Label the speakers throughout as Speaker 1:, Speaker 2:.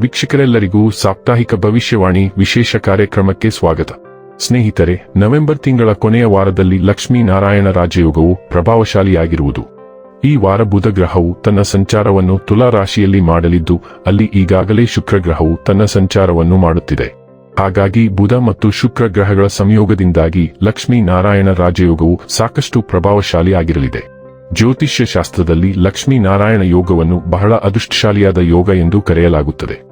Speaker 1: ವೀಕ್ಷಕರೆಲ್ಲರಿಗೂ ಸಾಪ್ತಾಹಿಕ ಭವಿಷ್ಯವಾಣಿ ವಿಶೇಷ ಕಾರ್ಯಕ್ರಮಕ್ಕೆ ಸ್ವಾಗತ. ಸ್ನೇಹಿತರೆ, ನವೆಂಬರ್ ತಿಂಗಳ ಕೊನೆಯ ವಾರದಲ್ಲಿ ಲಕ್ಷ್ಮೀ ನಾರಾಯಣ ರಾಜಯೋಗವು ಪ್ರಭಾವಶಾಲಿಯಾಗಿರುವುದು. ಈ ವಾರ ಬುಧ ಗ್ರಹವು ತನ್ನ ಸಂಚಾರವನ್ನು ತುಲಾ ರಾಶಿಯಲ್ಲಿ ಮಾಡಲಿದ್ದು, ಅಲ್ಲಿ ಈಗಾಗಲೇ ಶುಕ್ರ ಗ್ರಹವು ತನ್ನ ಸಂಚಾರವನ್ನು ಮಾಡುತ್ತಿದೆ. ಹಾಗಾಗಿ ಬುಧ ಮತ್ತು ಶುಕ್ರ ಗ್ರಹಗಳ ಸಂಯೋಗದಿಂದಾಗಿ ಲಕ್ಷ್ಮೀ ನಾರಾಯಣ ರಾಜಯೋಗವು ಸಾಕಷ್ಟು ಪ್ರಭಾವಶಾಲಿಯಾಗಿರಲಿದೆ. ಜ್ಯೋತಿಷ್ಯ ಶಾಸ್ತ್ರದಲ್ಲಿ ಲಕ್ಷ್ಮೀ ನಾರಾಯಣ ಯೋಗವನ್ನು ಬಹಳ ಅದೃಷ್ಟಶಾಲಿಯಾದ ಯೋಗ ಎಂದು ಕರೆಯಲಾಗುತ್ತದೆ.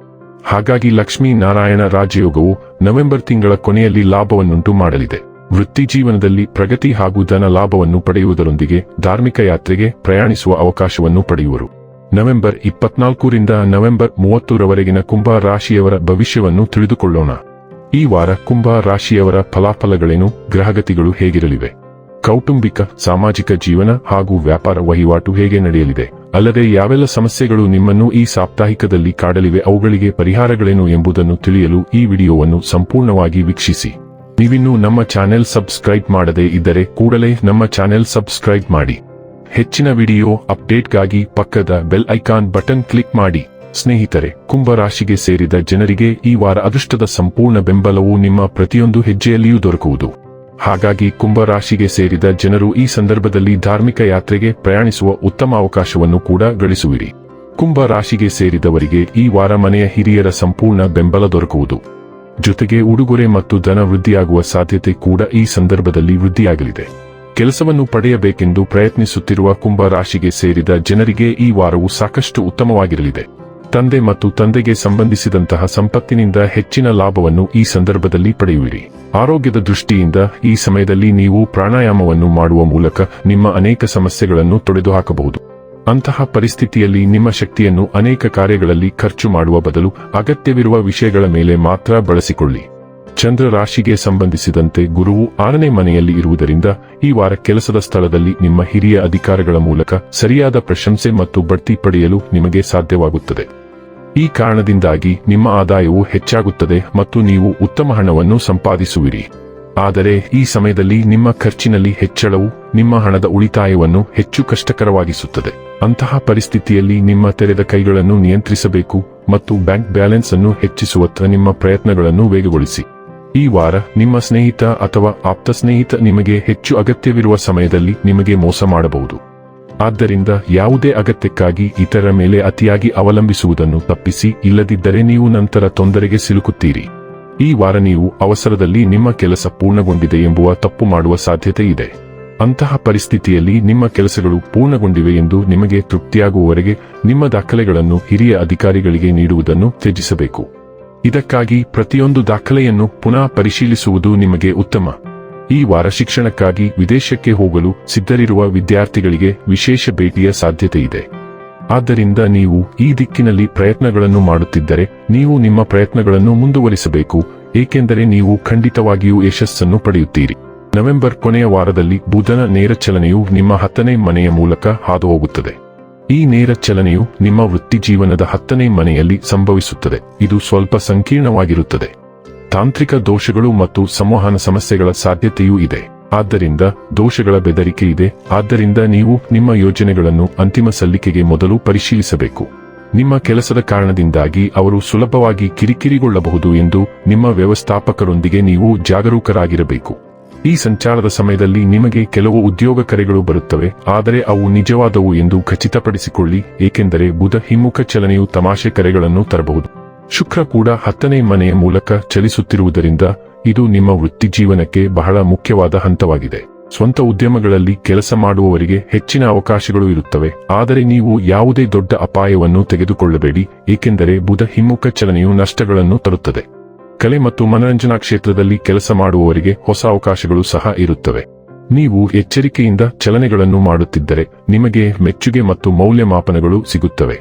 Speaker 1: ಹಾಗಾಗಿ ಲಕ್ಷ್ಮೀ ನಾರಾಯಣ ರಾಜಯೋಗವು ನವೆಂಬರ್ ತಿಂಗಳ ಕೊನೆಯಲ್ಲಿ ಲಾಭವನ್ನುಂಟು ಮಾಡಲಿದೆ. ವೃತ್ತಿ ಜೀವನದಲ್ಲಿ ಪ್ರಗತಿ ಹಾಗೂ ಧನ ಲಾಭವನ್ನು ಪಡೆಯುವುದರೊಂದಿಗೆ ಧಾರ್ಮಿಕ ಯಾತ್ರೆಗೆ ಪ್ರಯಾಣಿಸುವ ಅವಕಾಶವನ್ನು ಪಡೆಯುವರು. ನವೆಂಬರ್ ಇಪ್ಪತ್ನಾಲ್ಕರಿಂದ ನವೆಂಬರ್ ಮೂವತ್ತರವರೆಗಿನ ಕುಂಭ ರಾಶಿಯವರ ಭವಿಷ್ಯವನ್ನು ತಿಳಿದುಕೊಳ್ಳೋಣ. ಈ ವಾರ ಕುಂಭ ರಾಶಿಯವರ ಫಲಾಫಲಗಳೇನು, ಗ್ರಹಗತಿಗಳು ಹೇಗಿರಲಿವೆ? ಕೌಟುಂಬಿಕ, ಸಾಮಾಜಿಕ ಜೀವನ ಹಾಗೂ ವ್ಯಾಪಾರ ವಹಿವಾಟು ಹೇಗೆ ನಡೆಯಲಿದೆ? ಅಲ್ಲದೆ ಯಾವೆಲ್ಲ ಸಮಸ್ಯೆಗಳು ನಿಮ್ಮನ್ನು ಈ ಸಾಪ್ತಾಹಿಕದಲ್ಲಿ ಕಾಡಲಿವೆ ಅವುಗಳಿಗೆ ಪರಿಹಾರಗಳೇನು ಎಂಬುದನ್ನು ತಿಳಿಯಲು ಈ ವಿಡಿಯೋವನ್ನು ಸಂಪೂರ್ಣವಾಗಿ ವೀಕ್ಷಿಸಿ. ನೀವಿನ್ನೂ ನಮ್ಮ ಚಾನೆಲ್ ಸಬ್ಸ್ಕ್ರೈಬ್ ಮಾಡದೇ ಇದ್ದರೆ ಕೂಡಲೇ ನಮ್ಮ ಚಾನೆಲ್ ಸಬ್ಸ್ಕ್ರೈಬ್ ಮಾಡಿ. ಹೆಚ್ಚಿನ ವಿಡಿಯೋ ಅಪ್ಡೇಟ್ಗಾಗಿ ಪಕ್ಕದ ಬೆಲ್ ಐಕಾನ್ ಬಟನ್ ಕ್ಲಿಕ್ ಮಾಡಿ. ಸ್ನೇಹಿತರೆ, ಕುಂಭರಾಶಿಗೆ ಸೇರಿದ ಜನರಿಗೆ ಈ ವಾರ ಅದೃಷ್ಟದ ಸಂಪೂರ್ಣ ಬೆಂಬಲವು ನಿಮ್ಮ ಪ್ರತಿಯೊಂದು ಹೆಜ್ಜೆಯಲ್ಲಿಯೂ ದೊರಕುವುದು. ಹಾಗಾಗಿ ಕುಂಭ ರಾಶಿಗೆ ಸೇರಿದ ಜನರು ಈ ಸಂದರ್ಭದಲ್ಲಿ ಧಾರ್ಮಿಕ ಯಾತ್ರೆಗೆ ಪ್ರಯಾಣಿಸುವ ಉತ್ತಮ ಅವಕಾಶವನ್ನು ಕೂಡ ಗಳಿಸುವಿರಿ. ಕುಂಭ ರಾಶಿಗೆ ಸೇರಿದವರಿಗೆ ಈ ವಾರ ಮನೆಯ ಹಿರಿಯರ ಸಂಪೂರ್ಣ ಬೆಂಬಲ ದೊರಕುವುದು. ಜೊತೆಗೆ ಉಡುಗೊರೆ ಮತ್ತು ಧನ ವೃದ್ಧಿಯಾಗುವ ಸಾಧ್ಯತೆ ಕೂಡ ಈ ಸಂದರ್ಭದಲ್ಲಿ ವೃದ್ಧಿಯಾಗಲಿದೆ. ಕೆಲಸವನ್ನು ಪಡೆಯಬೇಕೆಂದು ಪ್ರಯತ್ನಿಸುತ್ತಿರುವ ಕುಂಭ ರಾಶಿಗೆ ಸೇರಿದ ಜನರಿಗೆ ಈ ವಾರವು ಸಾಕಷ್ಟು ಉತ್ತಮವಾಗಿರಲಿದೆ. ತಂದೆ ಮತ್ತು ತಂದೆಗೆ ಸಂಬಂಧಿಸಿದಂತಹ ಸಂಪತ್ತಿನಿಂದ ಹೆಚ್ಚಿನ ಲಾಭವನ್ನು ಈ ಸಂದರ್ಭದಲ್ಲಿ ಪಡೆಯುವಿರಿ. ಆರೋಗ್ಯದ ದೃಷ್ಟಿಯಿಂದ ಈ ಸಮಯದಲ್ಲಿ ನೀವು ಪ್ರಾಣಾಯಾಮವನ್ನು ಮಾಡುವ ಮೂಲಕ ನಿಮ್ಮ ಅನೇಕ ಸಮಸ್ಯೆಗಳನ್ನು ತೊಡೆದುಹಾಕಬಹುದು. ಅಂತಹ ಪರಿಸ್ಥಿತಿಯಲ್ಲಿ ನಿಮ್ಮ ಶಕ್ತಿಯನ್ನು ಅನೇಕ ಕಾರ್ಯಗಳಲ್ಲಿ ಖರ್ಚು ಮಾಡುವ ಬದಲು ಅಗತ್ಯವಿರುವ ವಿಷಯಗಳ ಮೇಲೆ ಮಾತ್ರ ಬಳಸಿಕೊಳ್ಳಿ. ಚಂದ್ರ ರಾಶಿಗೆ ಸಂಬಂಧಿಸಿದಂತೆ ಗುರುವು ಆರನೇ ಮನೆಯಲ್ಲಿ ಇರುವುದರಿಂದ ಈ ವಾರ ಕೆಲಸದ ಸ್ಥಳದಲ್ಲಿ ನಿಮ್ಮ ಹಿರಿಯ ಅಧಿಕಾರಗಳ ಮೂಲಕ ಸರಿಯಾದ ಪ್ರಶಂಸೆ ಮತ್ತು ಬಡ್ತಿ ಪಡೆಯಲು ನಿಮಗೆ ಸಾಧ್ಯವಾಗುತ್ತದೆ. ಈ ಕಾರಣದಿಂದಾಗಿ ನಿಮ್ಮ ಆದಾಯವು ಹೆಚ್ಚಾಗುತ್ತದೆ ಮತ್ತು ನೀವು ಉತ್ತಮ ಹಣವನ್ನು ಸಂಪಾದಿಸುವಿರಿ. ಆದರೆ ಈ ಸಮಯದಲ್ಲಿ ನಿಮ್ಮ ಖರ್ಚಿನಲ್ಲಿ ಹೆಚ್ಚಳವು ನಿಮ್ಮ ಹಣದ ಉಳಿತಾಯವನ್ನು ಹೆಚ್ಚು ಕಷ್ಟಕರವಾಗಿಸುತ್ತದೆ. ಅಂತಹ ಪರಿಸ್ಥಿತಿಯಲ್ಲಿ ನಿಮ್ಮ ತೆರೆದ ಕೈಗಳನ್ನು ನಿಯಂತ್ರಿಸಬೇಕು ಮತ್ತು ಬ್ಯಾಂಕ್ ಬ್ಯಾಲೆನ್ಸ್ ಅನ್ನು ಹೆಚ್ಚಿಸುವತ್ತ ನಿಮ್ಮ ಪ್ರಯತ್ನಗಳನ್ನು ವೇಗಗೊಳಿಸಿ. ಈ ವಾರ ನಿಮ್ಮ ಸ್ನೇಹಿತ ಅಥವಾ ಆಪ್ತ ಸ್ನೇಹಿತ ನಿಮಗೆ ಹೆಚ್ಚು ಅಗತ್ಯವಿರುವ ಸಮಯದಲ್ಲಿ ನಿಮಗೆ ಮೋಸ ಮಾಡಬಹುದು. ಆದ್ದರಿಂದ ಯಾವುದೇ ಅಗತ್ಯಕ್ಕಾಗಿ ಇತರ ಮೇಲೆ ಅತಿಯಾಗಿ ಅವಲಂಬಿಸುವುದನ್ನು ತಪ್ಪಿಸಿ, ಇಲ್ಲದಿದ್ದರೆ ನೀವು ನಂತರ ತೊಂದರೆಗೆ ಸಿಲುಕುತ್ತೀರಿ. ಈ ವಾರ ನೀವು ಅವಸರದಲ್ಲಿ ನಿಮ್ಮ ಕೆಲಸ ಪೂರ್ಣಗೊಂಡಿದೆ ಎಂಬುವ ತಪ್ಪು ಮಾಡುವ ಸಾಧ್ಯತೆ ಇದೆ. ಅಂತಹ ಪರಿಸ್ಥಿತಿಯಲ್ಲಿ ನಿಮ್ಮ ಕೆಲಸಗಳು ಪೂರ್ಣಗೊಂಡಿವೆ ಎಂದು ನಿಮಗೆ ತೃಪ್ತಿಯಾಗುವವರೆಗೆ ನಿಮ್ಮ ದಾಖಲೆಗಳನ್ನು ಹಿರಿಯ ಅಧಿಕಾರಿಗಳಿಗೆ ನೀಡುವುದನ್ನು ತ್ಯಜಿಸಬೇಕು. ಇದಕ್ಕಾಗಿ ಪ್ರತಿಯೊಂದು ದಾಖಲೆಯನ್ನು ಪುನಃ ಪರಿಶೀಲಿಸುವುದು ನಿಮಗೆ ಉತ್ತಮ. ಈ ವಾರ ಶಿಕ್ಷಣಕ್ಕಾಗಿ ವಿದೇಶಕ್ಕೆ ಹೋಗಲು ಸಿದ್ಧರಿರುವ ವಿದ್ಯಾರ್ಥಿಗಳಿಗೆ ವಿಶೇಷ ಭೇಟಿಯ ಸಾಧ್ಯತೆ ಇದೆ. ಆದ್ದರಿಂದ ನೀವು ಈ ದಿಕ್ಕಿನಲ್ಲಿ ಪ್ರಯತ್ನಗಳನ್ನು ಮಾಡುತ್ತಿದ್ದರೆ ನೀವು ನಿಮ್ಮ ಪ್ರಯತ್ನಗಳನ್ನು ಮುಂದುವರಿಸಬೇಕು, ಏಕೆಂದರೆ ನೀವು ಖಂಡಿತವಾಗಿಯೂ ಯಶಸ್ಸನ್ನು ಪಡೆಯುತ್ತೀರಿ. ನವೆಂಬರ್ ಕೊನೆಯ ವಾರದಲ್ಲಿ ಬುಧನ ನೇರ ಚಲನೆಯು ನಿಮ್ಮ ಹತ್ತನೇ ಮನೆಯ ಮೂಲಕ ಹಾದುಹೋಗುತ್ತದೆ. ಈ ನೇರ ಚಲನೆಯು ನಿಮ್ಮ ವೃತ್ತಿ ಜೀವನದ ಹತ್ತನೇ ಮನೆಯಲ್ಲಿ ಸಂಭವಿಸುತ್ತದೆ. ಇದು ಸ್ವಲ್ಪ ಸಂಕೀರ್ಣವಾಗಿರುತ್ತದೆ. ತಾಂತ್ರಿಕ ದೋಷಗಳು ಮತ್ತು ಸಂವಹನ ಸಮಸ್ಯೆಗಳ ಸಾಧ್ಯತೆಯೂ ಇದೆ. ಆದ್ದರಿಂದ ದೋಷಗಳ ಬೆದರಿಕೆ ಇದೆ. ಆದ್ದರಿಂದ ನೀವು ನಿಮ್ಮ ಯೋಜನೆಗಳನ್ನು ಅಂತಿಮ ಸಲ್ಲಿಕೆಗೆ ಮೊದಲು ಪರಿಶೀಲಿಸಬೇಕು. ನಿಮ್ಮ ಕೆಲಸದ ಕಾರಣದಿಂದಾಗಿ ಅವರು ಸುಲಭವಾಗಿ ಕಿರಿಕಿರಿಗೊಳ್ಳಬಹುದು ಎಂದು ನಿಮ್ಮ ವ್ಯವಸ್ಥಾಪಕರೊಂದಿಗೆ ನೀವು ಜಾಗರೂಕರಾಗಿರಬೇಕು. ಈ ಸಂಚಾರದ ಸಮಯದಲ್ಲಿ ನಿಮಗೆ ಕೆಲವು ಉದ್ಯೋಗ ಕರೆಗಳು ಬರುತ್ತವೆ, ಆದರೆ ಅವು ನಿಜವಾದವು ಎಂದು ಖಚಿತಪಡಿಸಿಕೊಳ್ಳಿ, ಏಕೆಂದರೆ ಬುಧ ಹಿಮ್ಮುಖ ಚಲನೆಯು ತಮಾಷೆ ಕರೆಗಳನ್ನು ತರಬಹುದು. ಶುಕ್ರ ಕೂಡ ಹತ್ತನೇ ಮನೆಯ ಮೂಲಕ ಚಲಿಸುತ್ತಿರುವುದರಿಂದ ಇದು ನಿಮ್ಮ ವೃತ್ತಿ ಜೀವನಕ್ಕೆ ಬಹಳ ಮುಖ್ಯವಾದ ಹಂತವಾಗಿದೆ. ಸ್ವಂತ ಉದ್ಯಮಗಳಲ್ಲಿ ಕೆಲಸ ಮಾಡುವವರಿಗೆ ಹೆಚ್ಚಿನ ಅವಕಾಶಗಳು ಇರುತ್ತವೆ, ಆದರೆ ನೀವು ಯಾವುದೇ ದೊಡ್ಡ ಅಪಾಯವನ್ನು ತೆಗೆದುಕೊಳ್ಳಬೇಡಿ, ಏಕೆಂದರೆ ಬುಧ ಹಿಮ್ಮುಖ ಚಲನೆಯು ನಷ್ಟಗಳನ್ನು ತರುತ್ತದೆ. ಕಲೆ ಮತ್ತು ಮನರಂಜನಾ ಕ್ಷೇತ್ರದಲ್ಲಿ ಕೆಲಸ ಮಾಡುವವರಿಗೆ ಹೊಸ ಅವಕಾಶಗಳು ಸಹ ಇರುತ್ತವೆ. ನೀವು ಎಚ್ಚರಿಕೆಯಿಂದ ಚಲನೆಗಳನ್ನು ಮಾಡುತ್ತಿದ್ದರೆ ನಿಮಗೆ ಮೆಚ್ಚುಗೆ ಮತ್ತು ಮೌಲ್ಯಮಾಪನಗಳು ಸಿಗುತ್ತವೆ.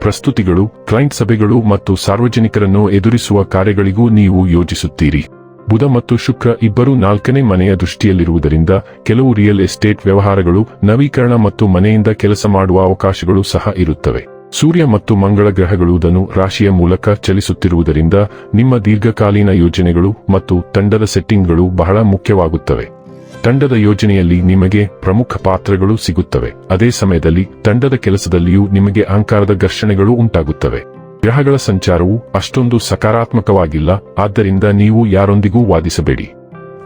Speaker 1: ಪ್ರಸ್ತುತಿಗಳು, ಕ್ಲೈಂಟ್ ಸಭೆಗಳು ಮತ್ತು ಸಾರ್ವಜನಿಕರನ್ನು ಎದುರಿಸುವ ಕಾರ್ಯಗಳಿಗೂ ನೀವು ಯೋಜಿಸುತ್ತೀರಿ. ಬುಧ ಮತ್ತು ಶುಕ್ರ ಇಬ್ಬರು ನಾಲ್ಕನೇ ಮನೆಯ ದೃಷ್ಟಿಯಲ್ಲಿರುವುದರಿಂದ ಕೆಲವು ರಿಯಲ್ ಎಸ್ಟೇಟ್ ವ್ಯವಹಾರಗಳು, ನವೀಕರಣ ಮತ್ತು ಮನೆಯಿಂದ ಕೆಲಸ ಮಾಡುವ ಅವಕಾಶಗಳು ಸಹ ಇರುತ್ತವೆ. ಸೂರ್ಯ ಮತ್ತು ಮಂಗಳ ಗ್ರಹಗಳು ಧನು ರಾಶಿಯ ಮೂಲಕ ಚಲಿಸುತ್ತಿರುವುದರಿಂದ ನಿಮ್ಮ ದೀರ್ಘಕಾಲೀನ ಯೋಜನೆಗಳು ಮತ್ತು ತಂಡದ ಸೆಟ್ಟಿಂಗ್ಗಳು ಬಹಳ ಮುಖ್ಯವಾಗುತ್ತವೆ. ತಂಡದ ಯೋಜನೆಯಲ್ಲಿ ನಿಮಗೆ ಪ್ರಮುಖ ಪಾತ್ರಗಳು ಸಿಗುತ್ತವೆ. ಅದೇ ಸಮಯದಲ್ಲಿ ತಂಡದ ಕೆಲಸದಲ್ಲಿಯೂ ನಿಮಗೆ ಅಹಂಕಾರದ ಘರ್ಷಣೆಗಳು ಉಂಟಾಗುತ್ತವೆ. ಗ್ರಹಗಳ ಸಂಚಾರವು ಅಷ್ಟೊಂದು ಸಕಾರಾತ್ಮಕವಾಗಿಲ್ಲ, ಆದ್ದರಿಂದ ನೀವು ಯಾರೊಂದಿಗೂ ವಾದಿಸಬೇಡಿ.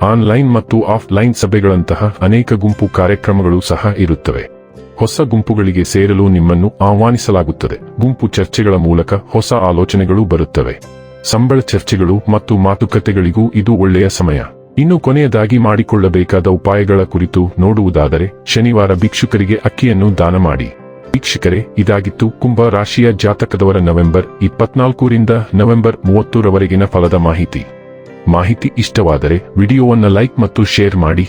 Speaker 1: ಆನ್ಲೈನ್ ಮತ್ತು ಆಫ್ಲೈನ್ ಸಭೆಗಳಂತಹ ಅನೇಕ ಗುಂಪು ಕಾರ್ಯಕ್ರಮಗಳು ಸಹ ಇರುತ್ತವೆ. ಹೊಸ ಗುಂಪುಗಳಿಗೆ ಸೇರಲು ನಿಮ್ಮನ್ನು ಆಹ್ವಾನಿಸಲಾಗುತ್ತದೆ. ಗುಂಪು ಚರ್ಚೆಗಳ ಮೂಲಕ ಹೊಸ ಆಲೋಚನೆಗಳು ಬರುತ್ತವೆ. ಸಂಬಳ ಚರ್ಚೆಗಳು ಮತ್ತು ಮಾತುಕತೆಗಳಿಗೂ ಇದು ಒಳ್ಳೆಯ ಸಮಯ. ಇನ್ನು ಕೊನೆಯದಾಗಿ ಮಾಡಿಕೊಳ್ಳಬೇಕಾದ ಉಪಾಯಗಳ ಕುರಿತು ನೋಡುವುದಾದರೆ, ಶನಿವಾರ ಭಿಕ್ಷುಕರಿಗೆ ಅಕ್ಕಿಯನ್ನು ದಾನ ಮಾಡಿ. ವೀಕ್ಷಕರೇ, ಇದಾಗಿತ್ತು ಕುಂಭ ರಾಶಿಯ ಜಾತಕದವರ ನವೆಂಬರ್ ಇಪ್ಪತ್ನಾಲ್ಕರಿಂದ ನವೆಂಬರ್ ಮೂವತ್ತರವರೆಗಿನ ಫಲದ ಮಾಹಿತಿ. ಮಾಹಿತಿ ಇಷ್ಟವಾದರೆ ವಿಡಿಯೋವನ್ನು ಲೈಕ್ ಮತ್ತು ಶೇರ್ ಮಾಡಿ.